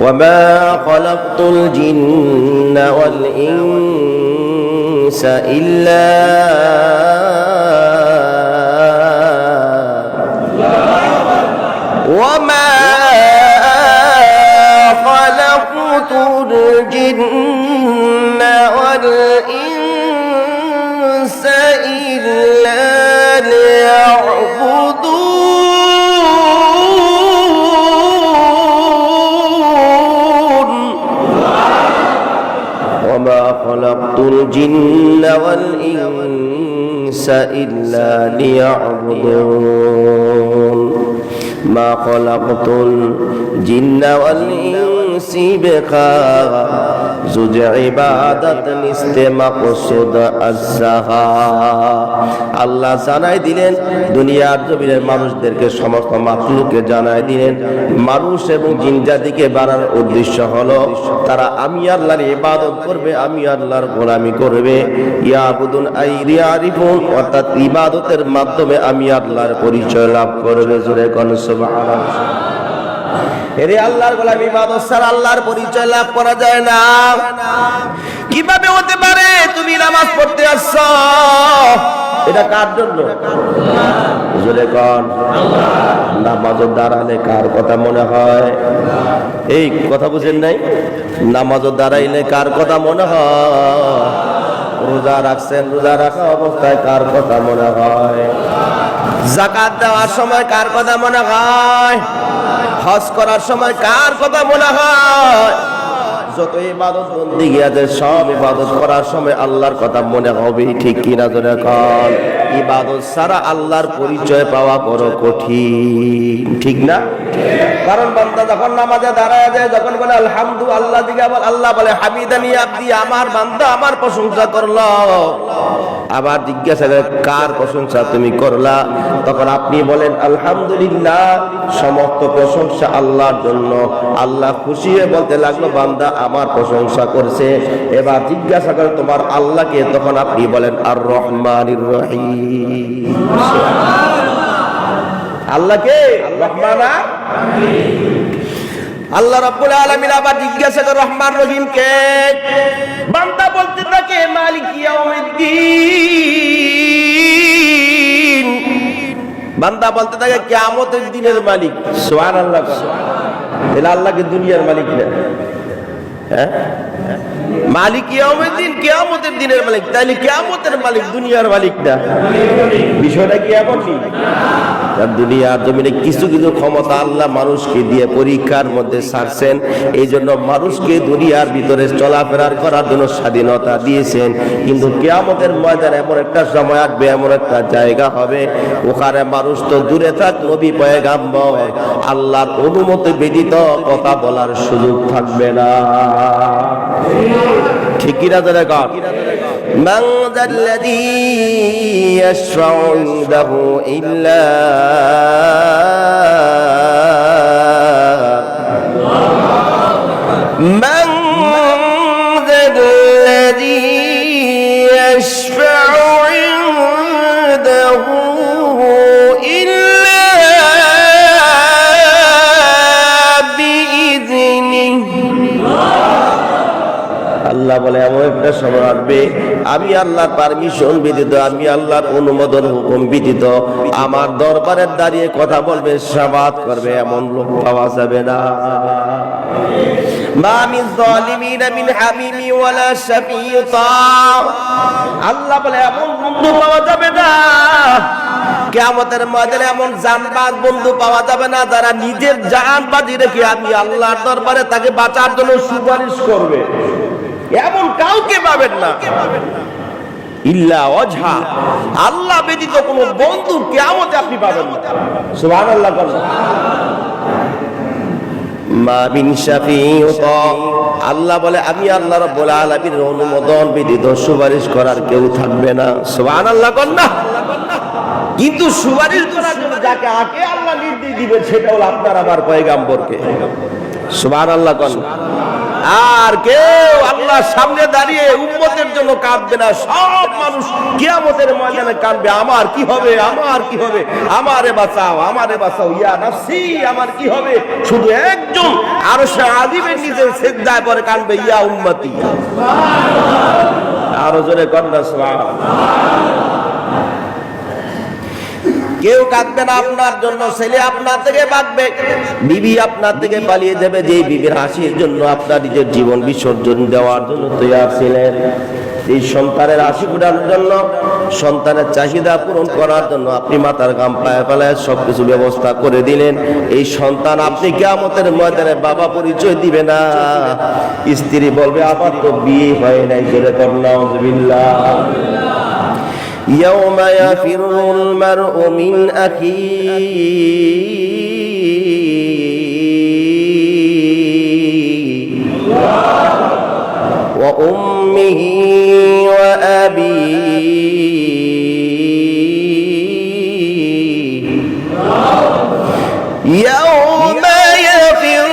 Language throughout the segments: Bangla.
وما خلقت الجن والإنس إلا وما خلقت الجن الجن والإنس إلا ليعبدون. ما خلقت الجن والإنس بقى زج عبادت নিস্তে মাকসুদ আসাহা আল্লাহ জানাই দিলেন দুনিয়ার জমিনের মানুষদেরকে সমস্ত মাতলুকে জানাই দিলেন মানুষ এবং জিন জাতিকে বানানোর উদ্দেশ্য হলো তারা আমি আল্লাহর ইবাদত করবে আমি আল্লাহর গোলামি করবে ইয়াবুদুন আইরিয়ারিফুন অর্থাৎ ইবাদতের মাধ্যমে আমি আল্লাহর পরিচয় লাভ করবে জোরে কোন সুবহানাল্লাহ এরে আল্লাহর গোলাম ইবাদত ছাড়া আল্লাহর পরিচয় লাভ করা যায় না। কীভাবে হতে পারে তুমি নামাজ পড়তে আসছো? এটা কার জন্য? জোরে কন, নামাজের দাঁড়ালে কার কথা মনে হয়? এই কথা বুঝেন নাই? নামাজের দাঁড়াইলে কার কথা মনে হয়? রোজা রাখছেন, রোজা রাখা অবস্থায় কার কথা মনে হয়? জাকাত দেওয়ার সময় কার কথা মনে হয়? হজ করার সময় কার কথা মনে হয়? যত ইবাদত বন্দি আছে সব ইবাদত করার সময় আল্লাহর কথা মনে হবে ঠিক কিনা ধরে কন? ইবাদত ছাড়া আল্লাহর পরিচয় পাওয়া বড় কঠিন। ঠিক না? কারণ বান্দা যখন নামাজে দাঁড়ায় যায়, যখন বলে আলহামদু আল্লাহ দিকে আবার আল্লাহ বলে, হামিদানি আব্দি, আমার বান্দা আমার প্রশংসা করল। আবার জিজ্ঞাসা করে, কার প্রশংসা তুমি করলা? তখন আপনি বলেন, আলহামদুলিল্লাহ, সমস্ত প্রশংসা আল্লাহর জন্য। আল্লাহ খুশি হয়ে বলতে লাগল, বান্দা আমার প্রশংসা করছে। এবার জিজ্ঞাসা করে, তোমার আল্লাহকে? তখন আপনি বলেন আর রহমানির রহিম। আল্লাহকে আল্লাহ রাব্বুল আলামিন আবার জিজ্ঞাসা করে, রহমান রহিম কে? বান্দা বলতে থাকে, মালিক বান্দা বলতে থাকে, কিয়ামতের দিনের মালিক। সুবহানাল্লাহ তাহলে আল্লাহকে দুনিয়ার মালিক হ্যাঁ? মালিক ইয়াউমিদ্দিন, কিয়ামতের দিনের মালিক। কিয়ামতের মালিক দুনিয়ার মালিক না বিষয়টা কি দুনিয়ার জমিনে কিছু কিছু ক্ষমতা আল্লাহ মানুষকে দিয়ে পরীক্ষার মধ্যে ছাড়ছেন এই জন্য মানুষকে দুনিয়ার ভিতরে চলাফেরার করার জন্য স্বাধীনতা দিয়েছেন। কিন্তু কেয়ামতের ময়দান এমন একটা সময় আসবে, এমন একটা জায়গা হবে। ওখানে মানুষ তো দূরে থাক, নবী পয়গাম্বর। আল্লাহর অনুমতি ব্যতীত কথা বলার সুযোগ থাকবে না। ঠিকই না ধরে কর من ذا الذي يشفع عنده إلا من ذا الذي يشفع عنده আল্লাহ বলে, এমন একটা সময় আসবে, আমি আল্লাহর পারমিশন ব্যতীত, আমি আল্লাহর অনুমোদন হুকুম ব্যতীত, আমার দরবারের দাঁড়িয়ে কথা বলবে, সাবাত করবে, এমন লোক পাওয়া যাবে না। আল্লাহ বলে, এমন বন্ধু পাওয়া যাবে না। কেয়ামতের ময়দানে এমন জানবাজ বন্ধু পাওয়া যাবে না, যারা নিজের জান বাজি রেখে আমি আল্লাহর দরবারে তাকে বাঁচার জন্য সুপারিশ করবে। এমন কাউকে পাবেন না। আল্লাহ কোনো বন্ধু মা বলে, আমি আল্লাহ রাব্বুল অনুমোদন সুপারিশ করার কেউ থাকবে না। সুবহানাল্লাহ কর না। কিন্তু সুপারিশ করার জন্য যাকে আগে আল্লাহ নির্দেশ দিবেন, সেটা হলো আপনার আমার পয়গাম্বরকে। সুবহানাল্লাহ কর আর কেউ আল্লাহর সামনে দাঁড়িয়ে উম্মতের জন্য কাঁদবে না। সব মানুষ কিয়ামতের ময়দানে কাঁদবে, আমার কি হবে, আমার কি হবে? আমারে বাঁচাও আমারে বাঁচাও, ইয়া নাফসি, আমার কি হবে? শুধু একজন আরও সে আদিবের নিজের সিদ্ধায় পরে কাঁদবে, ইয়া উম্মতি। আরও জোরে কন্যা সুবহান কেউ কাঁদবে না আপনার জন্য, ছেলে আপনার থেকে বাঁচবে। বিবি আপনার থেকে পালিয়ে যাবে যে বিবির হাসির জন্য আপনার নিজের জীবন বিসর্জন দেওয়ার জন্য তৈরি ছিলেন। এই সন্তানের হাসি ফোটানোর জন্য, সন্তানের চাহিদা পূরণ করার জন্য আপনি মাতার গাম পায়ে পালায় সবকিছু ব্যবস্থা করে দিলেন। এই সন্তান আপনি কেমতের ময়দানে বাবা পরিচয় দিবে না। স্ত্রী বলবে আবার তো বিয়ে হয় নাই, জোরে করনা يوم يفر المرء من أخيه وأمه وأبيه. يوم يفر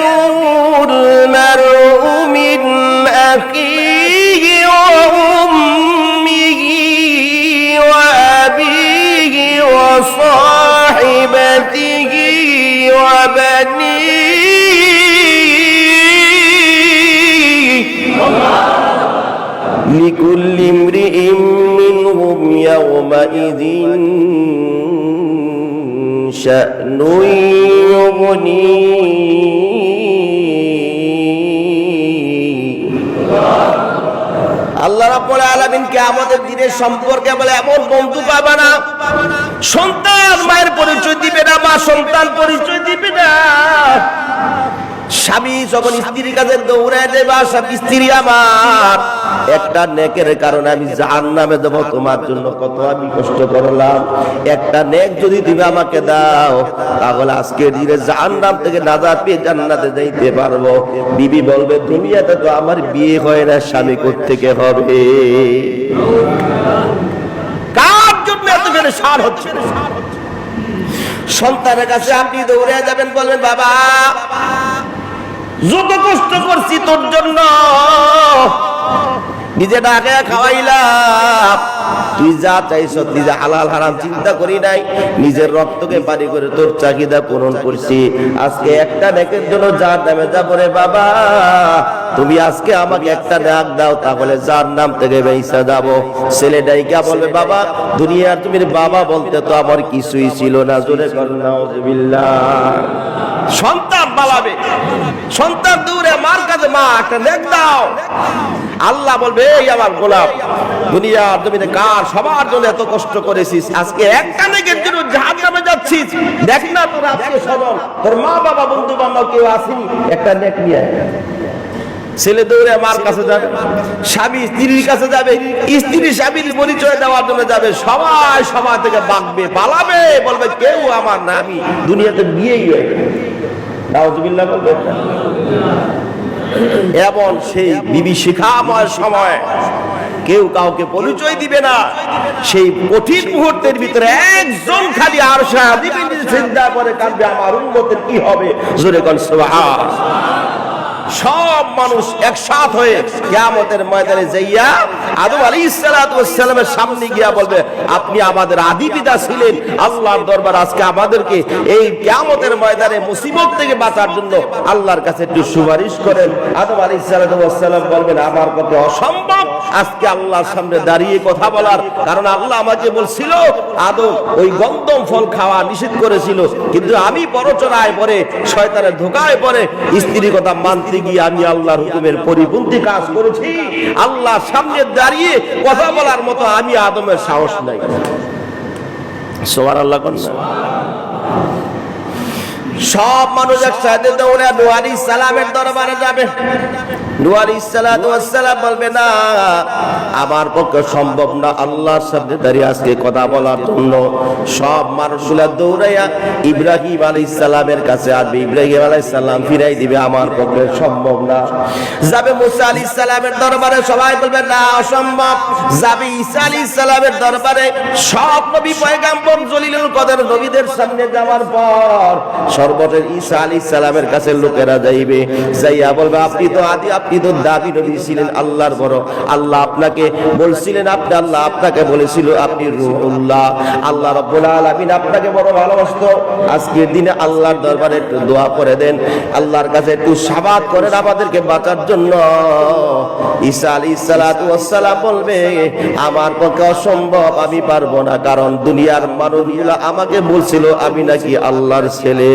المرء من أخيه وأمه وصاحبته وبنيه. لكل امرئ منهم يومئذ شأن يغنيه. আল্লাহ রাব্বুল আলামিন আমাদের দিনের সম্পর্কে বলে, এমন বন্ধু পাবে না। সন্তান মায়ের পরিচয় দিবে না মা সন্তান পরিচয় দিবে না। স্বামী যখন স্ত্রীর কাছে দৌড়ায় দেবা স্ত্রী আমার একটা নেকের কারণে আমি জাহান নামে দেবো, তোমার জন্য কত আমি কষ্ট করলাম। একটা নেক যদি তুমি আমাকে দাও, তাহলে আজকে দিনে জাহান নাম থেকে নাজাত পেয়ে জান্নাতে যাইতে পারব। বিবি বলবে, দুনিয়াতে তো আমার বিয়ে হয় না, স্বামী থেকে হবে? কার জন্য এত সার হচ্ছে? সন্তানের কাছে আপনি দৌড়ে যাবেন, বলবেন, বাবা, যত কষ্ট করছি তোর জন্য নিজে ডাকে খাওয়াইলাম তুই যা চাইছ নিজে হালাল, হারাম চিন্তা করি নাই। নিজের রক্তকে পানি করে তোর চাহিদা পূরণ করছি। আজকে একটা নেকের জন্য যার নামে যাব রে বাবা। তুমি আজকে আমাকে একটা ডাক দাও, তাহলে যার নাম থেকে বেইসা যাব। ছেলে ডাইকা বলবে, বাবা, দুনিয়ার তুমি বাবা বলতে তো আমার কিছুই ছিল না। জোরে সন্তান পালাবে। সন্তান দূরে, মার কাছে মা, একটা নেক দাও। আল্লাহ বলবে এই আমার গোলাপ দুনিয়ার জমিনে কার সবার জন্য এত কষ্ট করেছিস? আজকে একটা নেকের জন্য জাহাজ নামে যাচ্ছিস। দেখ না তোর আজকে সবল তোর মা বাবা বন্ধু বান্ধব কেউ আসেনি একটা নেক নিয়ে ছেলে দৌড়ে মার কাছে যাবে স্বামী স্ত্রীর কাছে যাবে স্ত্রী স্বামীর পরিচয় দেওয়ার জন্য যাবে সবাই সবার থেকে বাঁকবে পালাবে বলবে কেউ আমার না আমি দুনিয়াতে বিয়েই হয় নাউজুবিল্লাহ বলবে। এমন সেই বিভীষিকাময় সময় কেউ কাউকে পরিচয় দিবে না। সেই কঠিন মুহূর্তের ভিতরে একজন খালি আর চিন্তা করে কাঁদবে, আমার উন্নতের কি হবে? জোরে কন সুবহান। সব মানুষ একসাথ হয়ে কিয়ামতের ময়দানে যাইয়া আদম ওয়াস সালামের সামনে গিয়া বলবে, আপনি আমাদের আদি পিতা ছিলেন। আল্লাহর দরবার আজকে আমাদেরকে এই কিয়ামতের ময়দানে মুসিবত থেকে বাঁচার জন্য আল্লাহর কাছে একটু সুপারিশ করেন। আদম ওয়াস সালাম বলবেন, আমার পক্ষে অসম্ভব। আজকে আল্লাহর সামনে দাঁড়িয়ে কথা বলার কারণ আল্লাহ আমাকে বলছিল, আদম ওই গন্ধম ফল খাওয়া নিষেধ করেছিল। কিন্তু আমি পরচনায় পরে, শয়তানের ধোকায় পরে স্ত্রীর কথা মানতে গিয়ে আমি আল্লাহর হুকুমের পরিপন্থী কাজ করেছি। আল্লাহ সামনে দাঁড়িয়ে কথা বলার মতো আমি আদমের সাহস নাই। সোয়ার আল্লাহ কন্যা সব মানুষ একসাথে দৌড়ে নুয়ারি সালামের দরবারে যাবে। নুয়ারি সালাম বলবে, না, আমার পক্ষে সম্ভব না আল্লাহর সামনে দাঁড়িয়ে আজকে কথা বলার জন্য। সব মানুষগুলা দৌড়াইয়া ইব্রাহিম আলী সালামের কাছে আসবে। ইব্রাহিম আলাই সালাম ফিরাই দিবে, আমার পক্ষে সম্ভব না। যাবে মুসা আলী সালামের দরবারে, সবাই বলবে, না, অসম্ভব। যাবে ঈসা আলী সালামের দরবারে, সব নবী পয়গাম্বর জলিলুল কদর নবীদের সামনে যাওয়ার পর সর্বশেষ ঈসা আলী সালামের কাছে লোকেরা যাইবে, যাইয়া বলবে, আপনি তো আদি, আপনি তো দাবি নবী ছিলেন আল্লাহর বড়। আল্লাহ আপনাকে বলছিলেন, আপনি আল্লাহ আপনাকে বলেছিল, আপনি রুহুল্লাহ। আল্লাহ রাব্বুল আলামিন আপনাকে বড় ভালোবাসতো। আজকের দিনে আল্লাহর দরবারে একটু দোয়া করে দেন। আল্লাহর কাছে একটু সাবাত করেন আমাদেরকে বাঁচার জন্য। ঈসা আলী সালাম বলবে, আমার পক্ষে অসম্ভব, আমি পারব না। কারণ দুনিয়ার মানুষগুলো আমাকে বলছিল, আমি নাকি আল্লাহর ছেলে।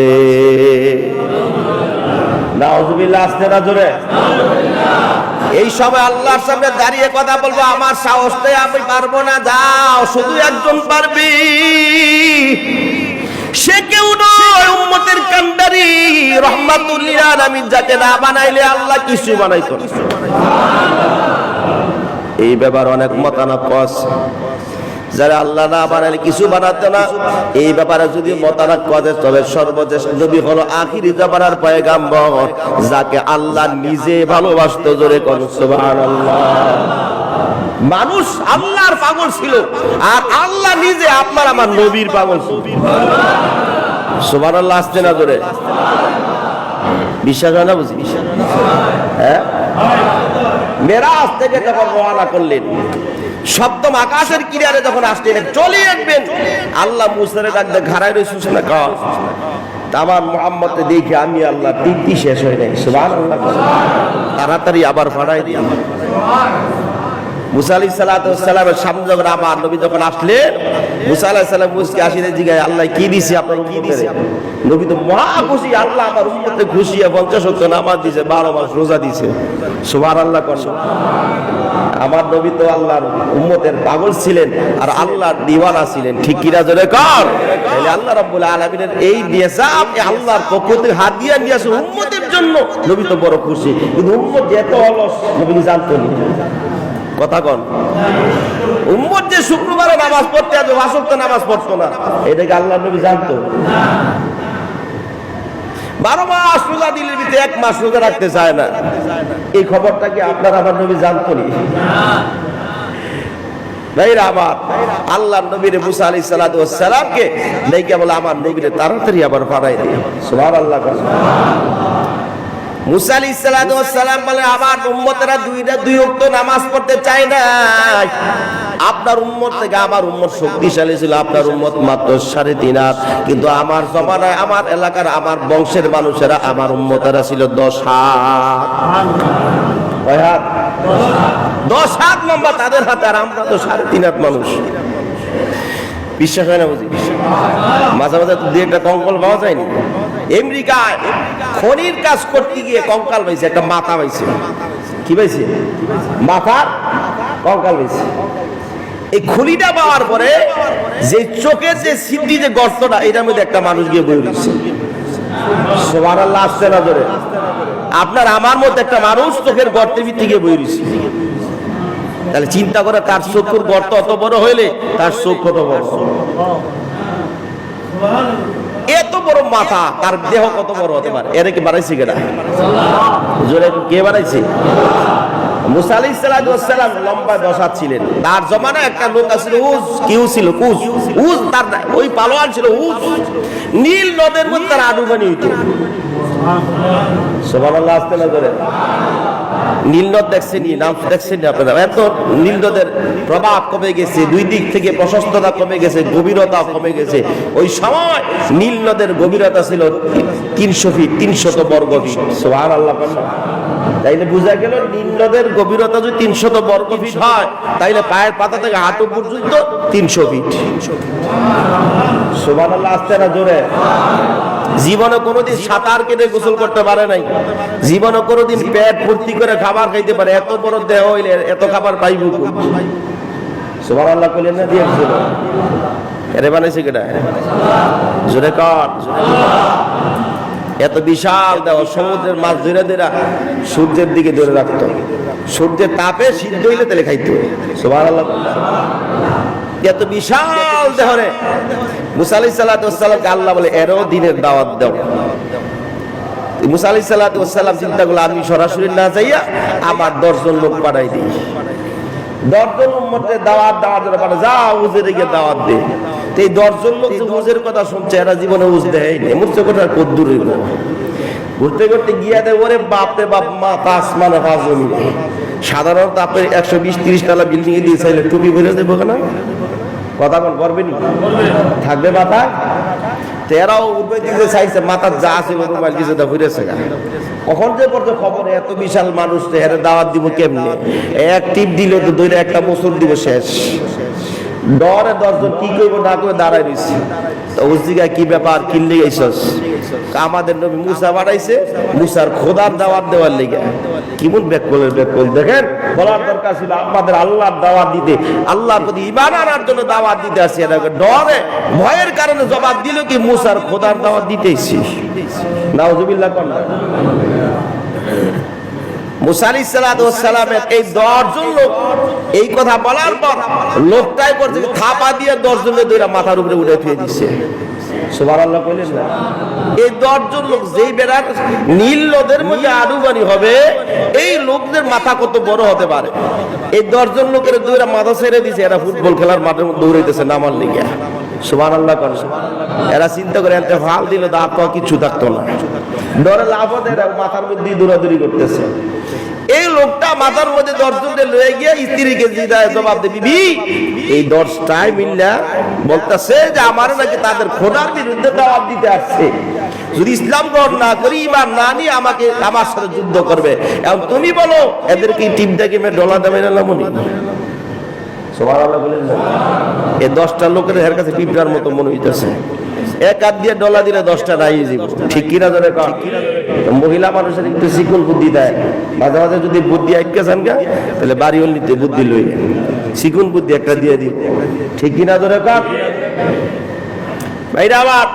এই সময় আল্লাহর সামনে দাঁড়িয়ে কথা বলব, আমার সাহস আমি পারব না, যাও, শুধু একজন পারবি। সে কেউ নয়, উম্মতের কান্ডারি, রহমাতুল্লিল আলামিন, যাকে না বানাইলে আল্লাহ কিছু বানাইতো। এই ব্যাপার অনেক মতানক্য আছে। যারা আল্লাহ না বানালে কিছু বানাতে না। এই ব্যাপারে যদি মতানক করে তবে সর্বশেষ নবী হলো আখিরি জামানার পয়গাম্বর, যাকে আল্লাহ নিজে ভালোবাসতো। জোরে কোন মানুষ আল্লাহর পাগল ছিল, আর আল্লাহ নিজে আপনার আমার নবীর পাগল ছিল। সুবহানাল্লাহ, আসছে না জোরে? বিশ্বাস হয় না বুঝি? হ্যাঁ? মেরাজ থেকে যখন রওনা করলেন সপ্তম আকাশের কিনারে যখন আসলেন, চলে আসবেন। আল্লাহ মুসারে ডাকতে ঘাড়ায় রয়েছে না কা তা আমার মোহাম্মদ দেখে আমি আল্লাহ তৃপ্তি শেষ হয়ে নাই। তাড়াতাড়ি আবার ফাড়াই দিই। মুসা আলি সালামের সামনে যখন আমার নবী যখন আসলেন মুসা আলাহ সাল্লাম মুসকে আসিলে জিগায় আল্লাহ কি দিছি আপনার উম্মতের? নবী তো মহা খুশি আল্লাহ আমার উম্মতে খুশি পঞ্চাশ সত্য নামাজ দিছে বারো মাস রোজা দিছে। সুবার আল্লাহ কর। আমার নবী তো আল্লাহর উম্মতের পাগল ছিলেন আর আল্লাহর দিওয়ানা ছিলেন। ঠিক কিনা জোরে কর? আল্লাহ রাব্বুল আলামিনের এই আপনি আল্লাহর পক্ষ থেকে হাদিয়া নিয়ে আসে উম্মতের জন্য। নবী তো বড় খুশি কিন্তু উম্মত এত অলস নবী জানতো না। কথা কন। উম্মত যে শুক্রবারে নামাজ পড়তে আসবে বাসক্ত নামাজ পড়তো না। এটাকে আল্লাহ নবী জানতো? বারো মাস রোজা দিলের ভিতরে এক মাস রোজা রাখতে চায় না। এই খবরটা কি আপনার আমার নবী জানতো নি? ভাইরা আমার আল্লাহ নবীর মুসা আলী সালামকে দেখে বলে আমার নবীর তাড়াতাড়ি আবার পাড়াই দিই সুবহান আল্লাহ সালাম আমার দুই নামাজ পড়তে চায় না আপনার থেকে আমার শক্তিশালী ছিল, আপনার মাত্র সাড়ে তিন কিন্তু আমার জমানায়, আমার এলাকার আমার বংশের মানুষেরা আমার উম্মতেরা ছিল দশ হাত। দশ হাত লম্বা, তাদের হাতে আর আমরা তো সাড়ে তিন হাত মানুষ। বিশ্বাস হয় না বুঝি? মাঝে মাঝে দুই একটা কঙ্কল পাওয়া যায়নি। আমেরিকায় খনির কাজ করতে গিয়ে কঙ্কাল পাইছে, একটা মাথা পাইছে। কি পাইছে? মাথা? কঙ্কাল পাইছে। এই খুলিটা পাওয়ার পরে যে চোখের যে সিদ্ধি, যে গর্তটা, এটার মধ্যে একটা মানুষ গিয়ে বই রয়েছে সবার আল্লাহ আসছে না ধরে। আপনার আমার মধ্যে একটা মানুষ চোখের গর্তের ভিত্তি গিয়ে বই রয়েছে তাহলে চিন্তা করে, তার চোখের গর্ত অত বড় হইলে তার চোখ কত বড়? এত বড় মাথা, তার দেহ কত বড় হতে পারে? এর কি বানাইছে কেনা জোরে কে বানাইছে? মুসা আলাইহিস সালাম লম্বা ছিলেন। তার জমানায় একটা লোক আছিল ছিল তার ওই ছিল নীল নদের নীলনদ দেখছেন, নাম দেখছেন আপনারা। এত নীলনদের প্রভাব কমে গেছে, দুই দিক থেকে প্রশস্ততা কমে গেছে গভীরতা কমে গেছে। ওই সময় নীলনদের গভীরতা ছিল তিনশো ফিট, তিনশত বর্গ ফিট। সোহার আল্লাহ তাইলে বোঝা গেল নীলনদের গভীরতা যদি তিনশত বর্গ ফিট হয়, তাইলে পায়ের পাতা থেকে হাঁটু পর্যন্ত তিনশো ফিট। আল্লাহ আসতে না জোরে? জীবনে কোনোদিন সাঁতার কেটে গোসল করতে পারে নাই। জীবনে কোনোদিন পেট ভর্তি করে খাবার খাইতে পারে। এত বড় দেহ হইলে এত খাবার পাইব সুবাহ আল্লাহ কইলেন না দিয়েছিল এরে বানাইছে কেটা জোরে কর। এত বিশাল দেহ সমুদ্রের মাছ ধরে ধরে সূর্যের দিকে ধরে রাখতো। সূর্যের তাপে সিদ্ধ হইলে তেলে খাইতো। আল্লাহ এত বিশাল দেহরে মুসা আলাইহিস সালাতামকে আল্লাহ বলে এরও দিনের দাওয়াত দাও। মুসা আলাইহিস সালাতাম চিন্তা করল, আমি সরাসরি না যাইয়া আমার দশজন লোক পাঠাই দিই। দশজন উম্মতে দাওয়াত দেওয়ার জন্য পারে যা উজের গিয়ে দাওয়াত দে। এই দশজন লোক যে উজের কথা শুনছে, এরা জীবনে উজ দেয় নেই মুরছে কথা কদ্দুর ঘুরতে ঘুরতে গিয়া দেয় ওরে বাপ রে বাপ, মা তাস মানে পাঁচ জমি সাধারণত আপনি একশো বিশ, তিরিশ তলা বিল্ডিং এ দিয়ে চাইলে টুপি ভরে দেবো কেন? কথা কোন করবেন থাকবে মাথা? তেরাও উঠবে চাইছে মাথার যা আছে মোবাইল কিছু ঘুরেছে গা। কখন যে পর্যন্ত খবর, এত বিশাল মানুষ তো এর দাওয়াত দিব কেমনে? এক টিপ দিলে তো দইরে একটা বছর দিব শেষ। ডরে দশজন কি করব না করে দাঁড়াই রয়েছে তো উজিগা কি ব্যাপার কিনলে গেছস? আমাদের নবী মুসা বাড়াইছে মুসার খোদার দাওয়াত দেওয়ার লেগে। কেমন ব্যাকলের ব্যাকল দেখেন, বলার দরকার ছিল আমাদের আল্লাহর দাওয়াত দিতে। আল্লাহর প্রতি ইমান আনার জন্য দাওয়াত দিতে আসি। ডরে, ভয়ের কারণে জবাব দিল কি মুসার খোদার দাওয়াত দিতেছি নাউজুবিল্লাহ কন্যা মুসালি সালামের এই দশজন লোক এই কথা বলার পর লোকটাই করছে থাপা দিয়ে দশজনের দইরা মাথার উপরে উঠে ফিরে দিচ্ছে সুবার আল্লাহ কইলেন না। এই দশজন লোক যেই বেড়ার নীল মধ্যে হবে এই লোকদের মাথা কত বড় হতে পারে? এই দশজন লোকের দইরা মাথা ছেড়ে দিছে এরা ফুটবল খেলার মাঠের মধ্যে দৌড়াইতেছে নামার লিগে। সুবার আল্লাহ করে। এরা চিন্তা করে, এতে ফাল দিলে, তো তো কিছু থাকতো না। ডরে লাভ এরা মাথার মধ্যে দৌড়াদৌড়ি করতেছে। এই লোকটা মাথার মধ্যে দর্শনকে লয়ে গিয়ে স্ত্রীকে জবাব দে বিবি, এই দশটায় মিল্লা বলতেছে যে আমার নাকি তাদের খোদার বিরুদ্ধে জবাব দিতে আসছে। যদি ইসলাম গ্রহণ না করি, ইমান না নিয়ে আমাকে আমার সাথে যুদ্ধ করবে। এবং তুমি বলো, এদেরকে টিমটা গেমে ডলা দেবে না মনি এই দশটা লোকের এর কাছে পিঁপড়ার মতো মনে হইতেছে। এক হাত দিয়ে ডলা দিলে দশটা নাই যাব ঠিক কিনা ধরে মহিলা মানুষের একটু বুদ্ধি দেয়। মাঝে মাঝে যদি বুদ্ধি আটকে যান গা তাহলে বাড়ি নিতে বুদ্ধি লই বুদ্ধি একটা দিয়ে দিব ঠিক কিনা ধরে কম ভাইরা আবার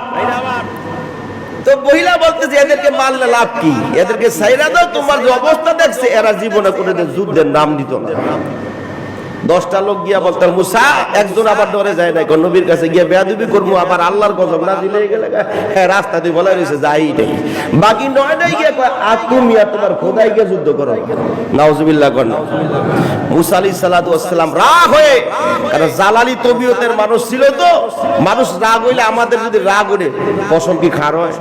তো মহিলা বলতেছে এদেরকে মারলে লাভ কি? এদেরকে সাইরা দাও তোমার যে অবস্থা দেখছে এরা জীবনে কোনোদিন যুদ্ধের নাম দিত না। দশটা লোক গিয়া বলতাম মুসা, একজন আবার ডরে যায় না কোন নবীর কাছে গিয়া বেয়াদুবি করব আবার আল্লাহর গজব না দিলে গেলে হ্যাঁ রাস্তা দিয়ে বলা রয়েছে যাই নেই। বাকি নয় নাই গিয়া আর তুমি আর তোমার খোদাই গিয়ে যুদ্ধ করো নাউজুবিল্লাহ কর মুসা আলী সালাম রাগ হয়ে, কারণ জালালি তবিয়তের মানুষ ছিল তো, মানুষ রাগ হইলে আমাদের যদি রাগ ওঠে পশম কি খার হয়?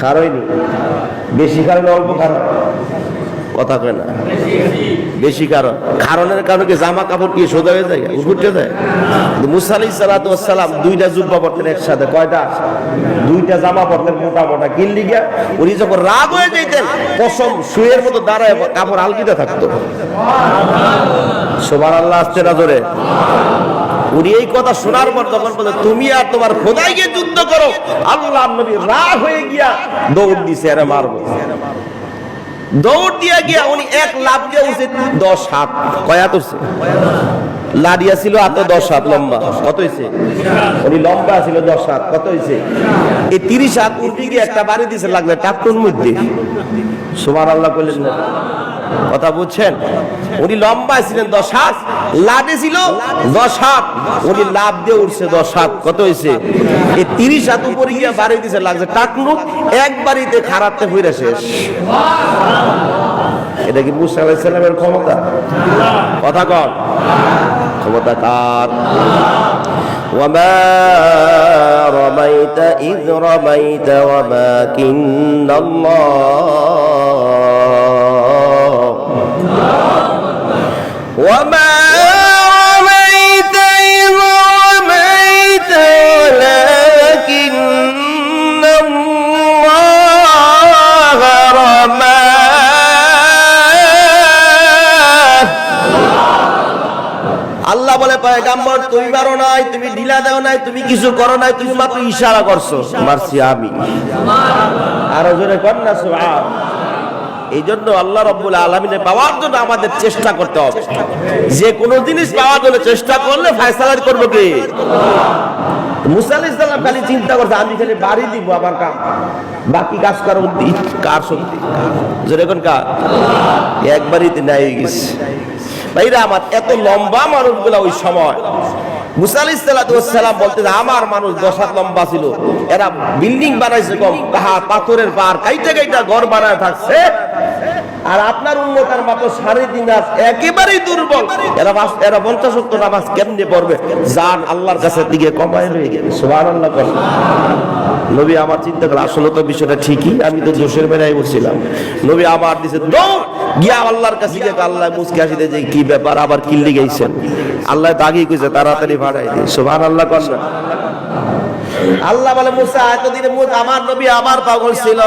খার হয়নি। বেশি কারণে অল্প খার হয়। কথা কয় না। বেশি কারণ। কারণের কারণে কি জামা কাপড় কি সোজা হয়ে যায়? উঠতে যায়? মুসা আলাই সালাম দুইটা জুব্বা পড়তেন একসাথে। কয়টা? দুইটা জামা পড়তেন মোটা মোটা। কিনলি গিয়া? উনি যখন রাগ হয়ে যেতেন পশম শুয়ের মতো দাঁড়ায় কাপড় আলগিতে থাকতো। সোবার আল্লাহ আসছে না ধরে উনি এই কথা শোনার পর তখন বলে, তুমি আর তোমার খোদাই গিয়ে যুদ্ধ করো। আল্লাহ নবী রাগ হয়ে গিয়া দৌড় দিছে আরে মারবো। দৌড় দিয়া গিয়া উনি এক লাভ দিয়ে উঠছে দশ হাত। কয়াত উঠছে লাডিয়া ছিল এত দশ হাত লম্বা। কত হয়েছে উনি লম্বা ছিল দশ হাত। কত হয়েছে এই তিরিশ হাত উঠে গিয়ে একটা বাড়ি দিছে লাগবে টাকুর মধ্যে। সুমার আল্লাহ করলেন না। কথা বুঝছেন উনি লম্বা ছিলেন দশ হাত লাডে ছিল দশ হাত উনি লাভ দিয়ে উঠছে দশ হাত কত হয়েছে এই তিরিশ হাত উপরে গিয়ে বাড়ি দিছে লাগছে টাকনু এক বাড়িতে খারাপতে হইরা শেষ এটা কি মুসা আলাইসাল্লামের ক্ষমতা কথা কন ক্ষমতা কার وما رميت إذ رميت ولكن الله رميت إذ رميت ولكن الله رمى আল্লাহ বলে পয়গাম্বর তুমি পারো নাই তুমি ঢিলা দাও নাই তুমি কিছু করো নাই তুমি মাত্র ইশারা করছো মারছি আমি আরো জোরে কর না সুবহান এই জন্য আল্লাহ রব্বুল আলমিনে পাওয়ার জন্য আমাদের চেষ্টা করতে হবে। যে কোনো জিনিস পাওয়ার জন্য চেষ্টা করলে ফায়সালা করব কি? মুসা আলাইহিস খালি চিন্তা করছে, আমি খালি বাড়ি দিব আমার কাম। বাকি কাজ উদ্দি- কার শক্তি যেরকম কার? একবারই নাই গেছে। ভাইরা, আমার এত লম্বা মানুষগুলা ওই সময় আমার মানুষ লম্বা ছিল। এরা বিল্ডিং বানাইছে কম পাথরের পাহাড়, কাইটা ঘর বানায় থাকছে। আর আপনার মাত্র সাড়ে তিন একেবারেই দুর্বল। এরা এরা কেমনে পড়বে? আল্লাহর দিকে কমায় রয়ে নবী আমার চিন্তা করে, আসলে তো বিষয়টা ঠিকই, আমি তো দোষের বেলায় বসছিলাম। নবী আমার দিছে গিয়া আল্লাহর কাছে আল্লাহ মুসকে আসিতে যে, কি ব্যাপার? আবার কিল্লি গেছেন আল্লাহ দাগি কইছে তাড়াতাড়ি ভাড়াই দিয়ে সুবহান আল্লাহ বলে, মুসা, এতদিনে আমার নবী আবার পাগল ছিল।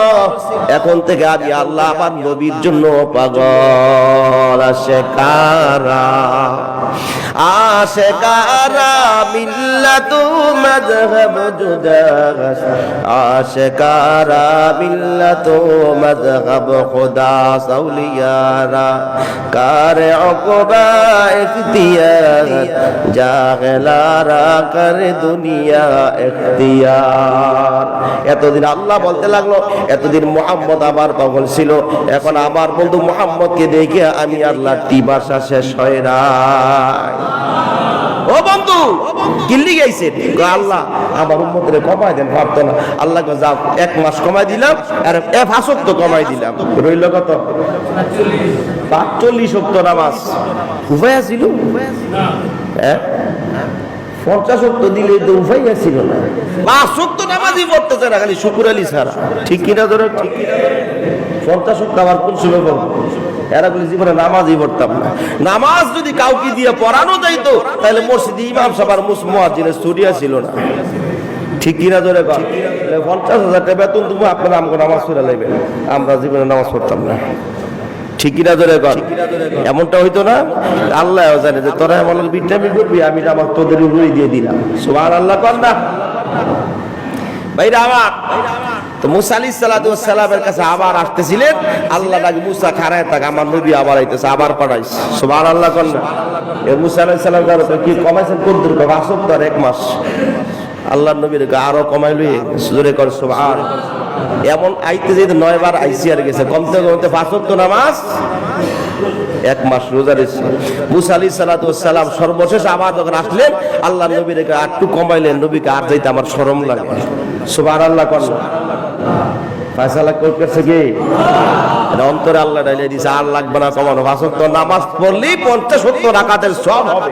এখন থেকে আমি আল্লাহ আমার নবীর জন্য পাগল। আসে কারা আসে কারা মিল্লাতু মাযহাব জুদাস আসে কারা মিল্লাতু মাযহাব খুদা সাউলিয়ারা কারে অকবা ইখতিয়ার, জাগলারা করে দুনিয়া ইখতিয়ার। এতদিন আল্লাহ বলতে লাগল, এতদিন মোহাম্মদ আবার পাগল ছিল। এখন আমার বন্ধু মোহাম্মদকে দেখে আমি আল্লাহ টিবাসা শেষ হয় না ও বন্ধু কিল্লি গাইছে। আল্লাহ, আমার উম্মতের কমাই দেন, ভাবতো না। আল্লাহ যাও, এক মাস কমাই দিলাম আর এক হাসক তো কমাই দিলাম। রইল কত? পাঁচচল্লিশ। সত্য নামাজ। উপায় ছিল? হ্যাঁ? পঞ্চাশ দিলে তো উপায় ছিল না। পাঁচ সত্য নামাজই পড়তেছে না, খালি শুকুর আলী ছাড়া। ঠিক কিনা ধরে ঠিক কিনা পঞ্চাশ আবার কোন সময় পড়ব? এরা বলে, জীবনে নামাজই পড়তাম না। নামাজ যদি কাউকে দিয়ে পড়ানো যাইতো, তাহলে মসজিদে ইমাম সাবার মুসমিনের স্টুডিও ছিল না। ঠিক কিনা? ধরে পঞ্চাশ হাজার টাকা বেতন তুমি আপনারা আমাকে নামাজ পড়ে লাগবে। আমরা জীবনে নামাজ পড়তাম না। ঠিক কিনা ধরে কর। এমনটা হইতো না, আল্লাহ জানে যে তোরা এমন বিটামি করবি, আমি আমার তোদের উপরেই দিয়ে দিলাম। সুবাহ আল্লাহ কর না। ভাইরা আমার, তো মুসা আলী সালামের কাছে আবার আসতেছিলেন। আল্লাহ নাকি মুসা খারায় আমার নবী আবার আইতেছে, আবার পাঠাইছে। সুবাহ আল্লাহ কর না। মুসা আলাহি সাল্লাম কি কমাইছেন? কোন দূর আসব তো আর এক মাস। আল্লাহ নবীর গা আরও কমাইলই। জোরে কর, সুবহান। এমন আইতে যেতে নয় বার আইসি আর গেছে। কমতে কমতে পাঁচত্ব নামাজ, এক মাস রোজা রেছে মুসা আলী সালাম সর্বশেষ আবার যখন আসলেন আল্লাহ নবীর একটু কমাইলেন। নবীকে আর যাইতে আমার সরম লাগে। সুবাহ আল্লাহ করল ফায়সালা করতেছে কি? এটা অন্তরে আল্লাহ ডাইলে দিছে, আর লাগবে না কমানো। পাঁচত্ব নামাজ পড়লেই পঞ্চাশ সত্তর রাকাতের সব হবে।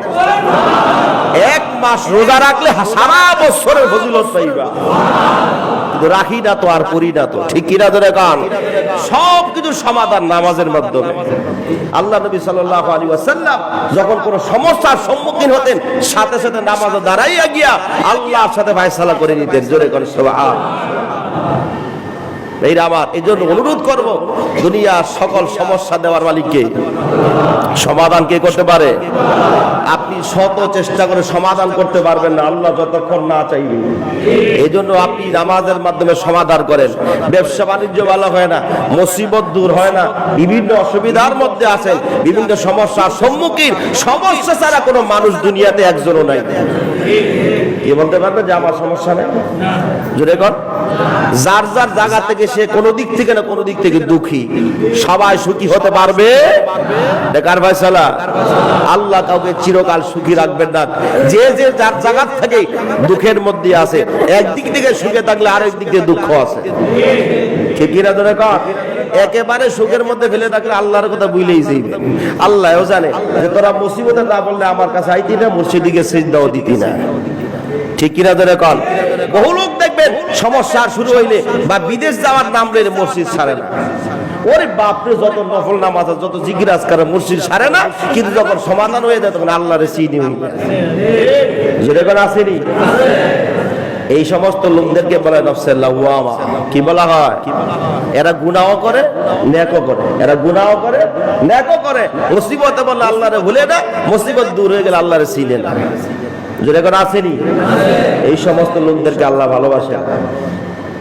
এক মাস রোজা রাখলে সারা বছরের ফজিলত পাইবা। রাখি না তো, আর করি না তো। ঠিক কিনা ধরে কান? সব কিছুর সমাধান নামাজের মাধ্যমে। আল্লাহ নবী সাল্লাল্লাহু আলাইহি ওয়াসাল্লাম যখন কোনো সমস্যার সম্মুখীন হতেন, সাথে সাথে নামাজে দাঁড়াইয়া গিয়া আল্লাহর সাথে ফায়সালা করে নিতেন। জোরে করে সুবহান। এই আমার, এই জন্য অনুরোধ করব, দুনিয়ার সকল সমস্যা দেওয়ার মালিককে। সমাধান কে করতে পারে? আপনি শত চেষ্টা করে সমাধান করতে পারবেন না, আল্লাহ যতক্ষণ না চাইবে। এই জন্য আপনি নামাজের মাধ্যমে সমাধান করেন। ব্যবসা বাণিজ্য ভালো হয় না, মুসিবত দূর হয় না, বিভিন্ন অসুবিধার মধ্যে আছেন, বিভিন্ন সমস্যার সম্মুখীন। সমস্যা ছাড়া কোনো মানুষ দুনিয়াতে একজনও নাই। কে বলতে পারবে যে আমার সমস্যা নেই? জুড়ে কর। যার যার জায়গা থেকে সে কোনো দিক থেকে না কোনো দিক থেকে দুঃখী। সবাই সুখী হতে পারবে? আল্লাহ কাউকে চিরকাল সুখী রাখবেন না। যে যে যার জায়গা থেকে দুঃখের মধ্যে আছে, একদিক থেকে সুখে থাকলে আরেক দিক থেকে দুঃখ আছে। ঠিকই না ধরে কর একেবারে সুখের মধ্যে ফেলে থাকলে আল্লাহর কথা বুঝলেই যাইবে। আল্লাহও জানে তোরা মুসিবতে না বললে আমার কাছে আইতি না, মুর্শিদিকে সেজদাও দিতি না। ঠিক কিনা ধরে কন বহু লোক দেখবেন সমস্যা শুরু হইলে বা বিদেশ যাওয়ার নাম লইলে মসজিদ ছাড়ে না। ওরে বাপরে, যত নফল নামাজ যত জিজ্ঞাস করে মসজিদ ছাড়ে না, কিন্তু যখন সমাধান হয়ে যায়, তখন আল্লাহরে চিনি করে আসেনি এই সমস্ত লোকদেরকে বলে নফসের লাউয়ামা কি বলা হয়? এরা গুনাও করে, নেকও করে। এরা গুনাও করে, নেকও করে। মুসিবতে বললে আল্লাহরে ভুলে না মুসিবত দূর হয়ে গেলে আল্লাহরে চিনে না। যেটা করে আসেনি? এই সমস্ত লোকদেরকে আল্লাহ ভালোবাসে।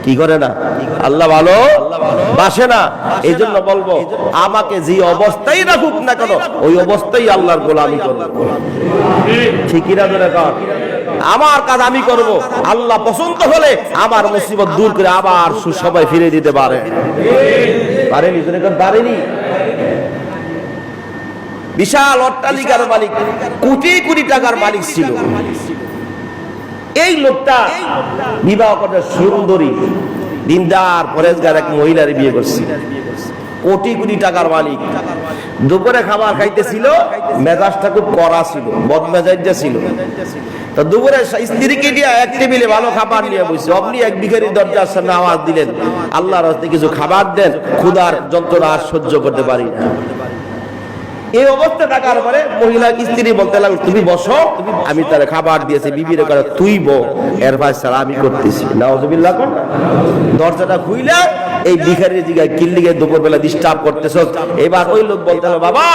কি করে না? আল্লাহ ভালো? বাসে না? এই জন্য বলব, আমাকে যে অবস্থায় রাখুক না কেন, ওই অবস্থায় আল্লাহর গোলামি করব। ঠিকই না ধরে কর আমার কাজ আমি করব। আল্লাহ পছন্দ হলে আমার মুসিবত দূর করে আবার সুসবাই ফিরে দিতে পারে। পারেনি পারেনি? বিশাল অট্টালিকার মালিক, কোটি কোটি টাকার মালিক ছিল। এই লোকটা বিবাহ করে সুন্দরী, দিনদার পরেজগার এক মহিলার বিয়ে করছে। কোটি কোটি টাকার মালিক। দুপুরে খাবার খাইতেছিল, মেজাজটা খুব কড়া ছিল বদমেজাজটা ছিল। তো দুপুরে স্ত্রীকে দিয়ে এক টেবিলে ভালো খাবার নিয়ে বসে, আপনি এক বিঘারি দরজার সামনে আওয়াজ দিলেন, আল্লাহর হস্তে কিছু খাবার দেন, ক্ষুধার যন্ত্রণা আর সহ্য করতে পারি না। এই অবস্থা থাকার পরে মহিলা স্ত্রী বলতে লাগল, তুমি বসো, আমি তার খাবার দিয়েছি, বিবির করে তুই বো এর ভাই স্যার আমি করতেছি। নাওজবিল্লাহ কর দরজাটা খুইলা, এই ভিখারির জিগায় কিল্লিগে দুপুরবেলা ডিস্টার্ব করতেছ এবার ওই লোক বলতে লাগল, বাবা,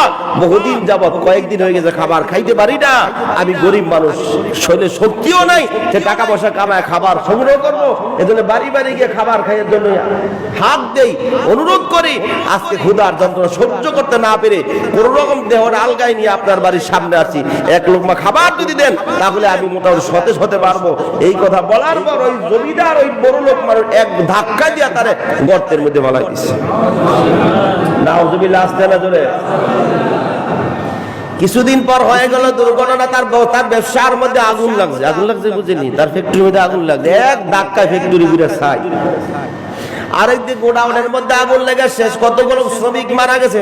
বহুদিন যাবত কয়েকদিন হয়ে গেছে, খাবার খাইতে পারি না। আমি গরিব মানুষ, শরীরে শক্তিও নাই, সে টাকা পয়সা কামায়, খাবার সংগ্রহ করব। এজন্য বাড়ি বাড়ি গিয়ে খাবার খাইয়ের জন্য হাত দেই, অনুরোধ করি। আজকে ক্ষুধার যন্ত্রণা সহ্য করতে না পেরে কোন রকম দেহটা আলগায় নিয়ে আপনার বাড়ির সামনে আছি। এক লোকমা খাবার যদি দেন, তাহলে আমি মোটামুটি সতেজ হতে পারব। এই কথা বলার পর ওই জমিদার, ওই বড় লোক মানুষ এক ধাক্কা দিয়া তারে গর্তের মধ্যে বলা দিচ্ছে না জমিলা আসতে না জোরে। কিছুদিন পর হয়ে গেল দুর্ঘটনা, তার তার ব্যবসার মধ্যে আগুন লাগছে। আগুন লাগছে বুঝিনি? তার ফ্যাক্টরির মধ্যে আগুন লাগছে। এক ধাক্কায় ফ্যাক্টরি ঘুরে ছাই। আরেকদিন গোডাউনের মধ্যে আগুন লেগে শেষ। কতগুলো শ্রমিক মারা গেছে?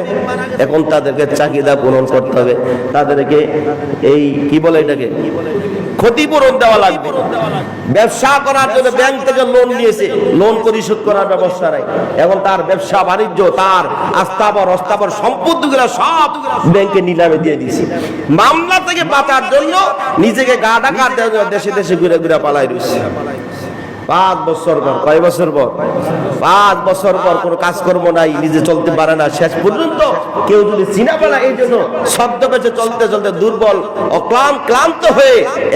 এখন তাদেরকে চাহিদা পূরণ করতে হবে। তাদেরকে এই, কি বলে এটাকে? ক্ষতিপূরণ দেওয়া লাগবে। ব্যবসা করার জন্য ব্যাংক থেকে লোন নিয়েছে। লোন পরিশোধ করার ব্যবস্থা নাই। এখন তার ব্যবসা বাণিজ্য, তার আস্থাবর, অস্থাবর সম্পত্তিগুলো সব ব্যাংকে নিলামে দিয়ে দিয়েছে। মামলা থেকে বাঁচার জন্য নিজেকে গা ডাকা দেশে দেশে ঘুরে ঘুরে পালাই রয়েছে। পাঁচ বছর পর, কয় বছর পর? পাঁচ বছর পর কোনো কাজকর্ম নাই, নিজে চলতে পারে না। শেষ পর্যন্ত কেউ যদি চিনা এই জন্য শব্দ পেছে চলতে চলতে দুর্বল ক্লান্ত হয়ে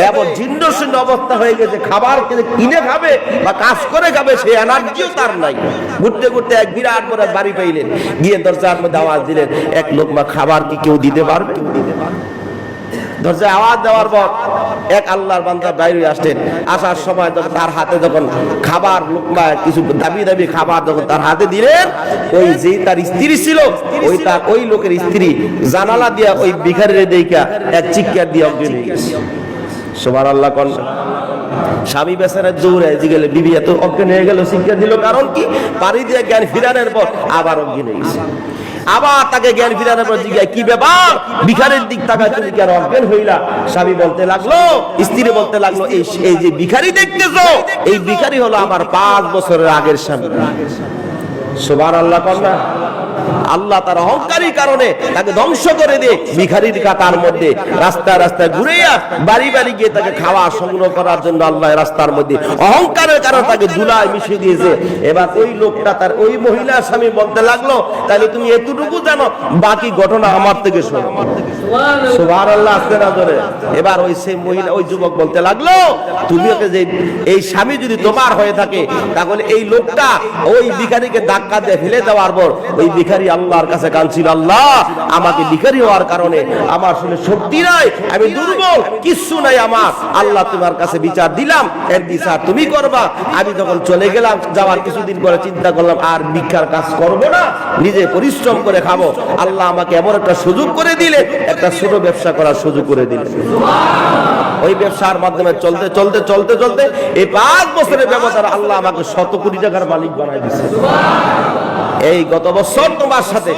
এমন জীর্ণ অবস্থা হয়ে গেছে, খাবার কিনে খাবে বা কাজ করে খাবে সেই এনার্জিও তার নাই। ঘুরতে ঘুরতে এক বিরাট বড় বাড়ি পাইলেন। গিয়ে দরজার মধ্যে আওয়াজ দিলেন, এক লোক লোকমা খাবার কি কেউ দিতে পারবে? দরজায় আওয়াজ দেওয়ার পর এক আল্লাহর বান্দা বাইরে আসলেন আসার সময় যখন তার হাতে যখন খাবার লোকমা কিছু দাবি দাবি খাবার যখন তার হাতে দিলেন, ওই যে তার স্ত্রী ছিল, ওই তার ওই লোকের স্ত্রী জানালা দিয়া ওই বিখারের দেখা এক চিৎকার দিয়ে অজ্ঞান হয়ে গেছে। সোমার আল্লাহ কন। স্বামী বেচারা জৌড়ে গেলে, বিবি, এত অজ্ঞান হয়ে গেল শিক্ষা দিল কারণ কি? পাড়ি দিয়ে জ্ঞান ফিরানোর পর আবার অজ্ঞান হয়ে গেছে। আবার তাকে জ্ঞান ফিরানোর পর জিজ্ঞাসা, কি ব্যাপার? ভিখারির দিক তাকায় তুমি কেন অজ্ঞান হইলা? স্বামী বলতে লাগল, স্ত্রী বলতে লাগল, এই এই যে ভিখারি দেখতেছো, এই ভিখারি হলো আমার পাঁচ বছরের আগের স্বামী। সুবার আল্লাহ কন্যা। আল্লাহ তার অহংকারী কারণে তাকে ধ্বংস করে দিয়ে ভিখারির কাতার মধ্যে রাস্তায় রাস্তায় ঘুরেইয়া বাড়ি বাড়ি গিয়ে তাকে খাওয়া সংগ্রহ করার জন্য আল্লাহ রাস্তার মধ্যে অহংকারের কারণে তাকে ধুলায় মিশিয়ে দিয়েছে। এবার ওই লোকটা তার ওই মহিলা স্বামী বলতে লাগল তাহলে তুমি এতটুকু জানো, বাকি ঘটনা আমার থেকে শোনো। সুবহান আল্লাহ আসতে না ধরে। এবার ওই সেই মহিলা, ওই যুবক বলতে লাগল, তুমি ওকে যে, এই স্বামী যদি তোমার হয়ে থাকে, তাহলে এই লোকটা ওই ভিখারিকে ধাক্কা দিয়ে ফেলে দেওয়ার পর, ওই ভিখারি আল্লাহর কাছে কাঁদছিল, আল্লাহ, আমাকে ভিখারি হওয়ার কারণে আমার শুনে শক্তি নাই, আমি দুর্বল, কিচ্ছু নাই আমার। আল্লাহ তোমার কাছে বিচার দিলাম, এর বিচার তুমি করবা। আমি যখন চলে গেলাম, যাওয়ার কিছুদিন পরে চিন্তা করলাম, আর ভিক্ষার কাজ করব না, নিজে পরিশ্রম করে খাব। আল্লাহ আমাকে এমন একটা সুযোগ করে দিলে, একটা ছোট ব্যবসা করার সুযোগ করে দিলে। ওই ব্যবসার মাধ্যমে চলতে চলতে চলতে চলতে এই পাঁচ বছরের ব্যবসার আল্লাহ আমাকে শত কোটি টাকার মালিক বানাই দিচ্ছে এই গত বছর তোমার সাথে,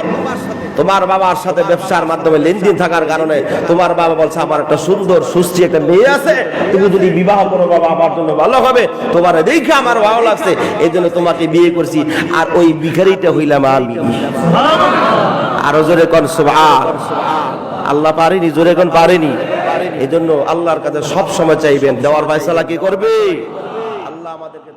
তোমার বাবার সাথে ব্যবসার মাধ্যমে লেনদেন থাকার কারণে তোমার বাবা বলছে, আমার একটা সুন্দর, সুস্থি একটা মেয়ে আছে। তুমি যদি বিবাহ করো, বাবা আমার জন্য ভালো হবে। তোমার দেখে আমার ভালো লাগছে। এই জন্য তোমাকে বিয়ে করছি। আর ওই ভিখারিটা হইলাম আমি। আরও জোরে কন আল্লাহ পারেনি, জোরে কোন, পারেনি। এই জন্য আল্লাহর কাছে সব সময় চাইবেন। দেওয়ার ফয়সালা কি করবে? আল্লাহ আমাদেরকে